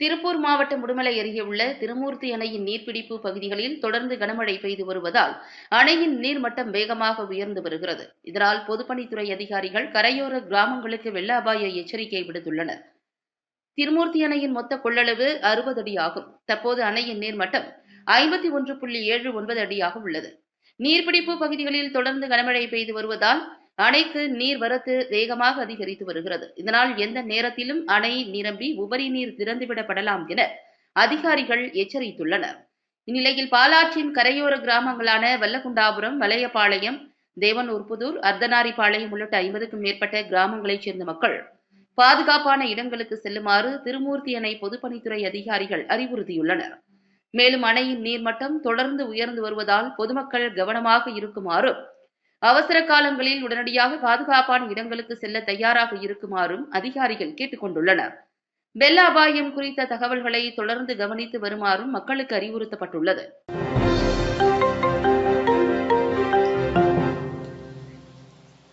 திருப்பூர் மாவட்டம் உடுமலை அருகே உள்ள திருமூர்த்தி அணையின் நீர்பிடிப்பு பகுதிகளில் தொடர்ந்து கனமழை பெய்து வருவதால் அணையின் நீர்மட்டம் வேகமாக உயர்ந்து வருகிறது. இதனால் பொதுப்பணித்துறை அதிகாரிகள் கரையோர கிராமங்களுக்கு வெள்ள அபாய எச்சரிக்கை விடுத்துள்ளனர். திருமூர்த்தி அணையின் மொத்த கொள்ளளவு அறுபது அடி ஆகும். தற்போது அணையின் நீர்மட்டம் ஐம்பத்தி ஒன்று புள்ளி ஏழு ஒன்பது அடியாக உள்ளது. நீர்பிடிப்பு பகுதிகளில் தொடர்ந்து கனமழை பெய்து வருவதால் அணைக்கு நீர் வரத்து வேகமாக அதிகரித்து வருகிறது. இதனால் எந்த நேரத்திலும் அணை நிரம்பி உபரி நீர் திறந்துவிடப்படலாம் என அதிகாரிகள் எச்சரித்துள்ளனர். இந்நிலையில் பாலாற்றின் கரையோர கிராமங்களான வல்லகுண்டாபுரம் வலையபாளையம் தேவனூர்புதூர் அர்த்தனாரிபாளையம் உள்ளிட்ட ஐம்பதுக்கும் மேற்பட்ட கிராமங்களைச் சேர்ந்த மக்கள் பாதுகாப்பான இடங்களுக்கு செல்லுமாறு திருமூர்த்தி அணை பொதுப்பணித்துறை அதிகாரிகள் அறிவுறுத்தியுள்ளனர். மேலும் அணையின் நீர்மட்டம் தொடர்ந்து உயர்ந்து வருவதால் பொதுமக்கள் கவனமாக இருக்குமாறும் அவசர காலங்களில் உடனடியாக பாதுகாப்பான இடங்களுக்கு செல்ல தயாராக இருக்குமாறும் அதிகாரிகள் கேட்டுக் கொண்டுள்ளனர் வெள்ள அபாயம் குறித்த தகவல்களை தொடர்ந்து கவனித்து வருமாறும் மக்களுக்கு அறிவுறுத்தப்பட்டுள்ளது.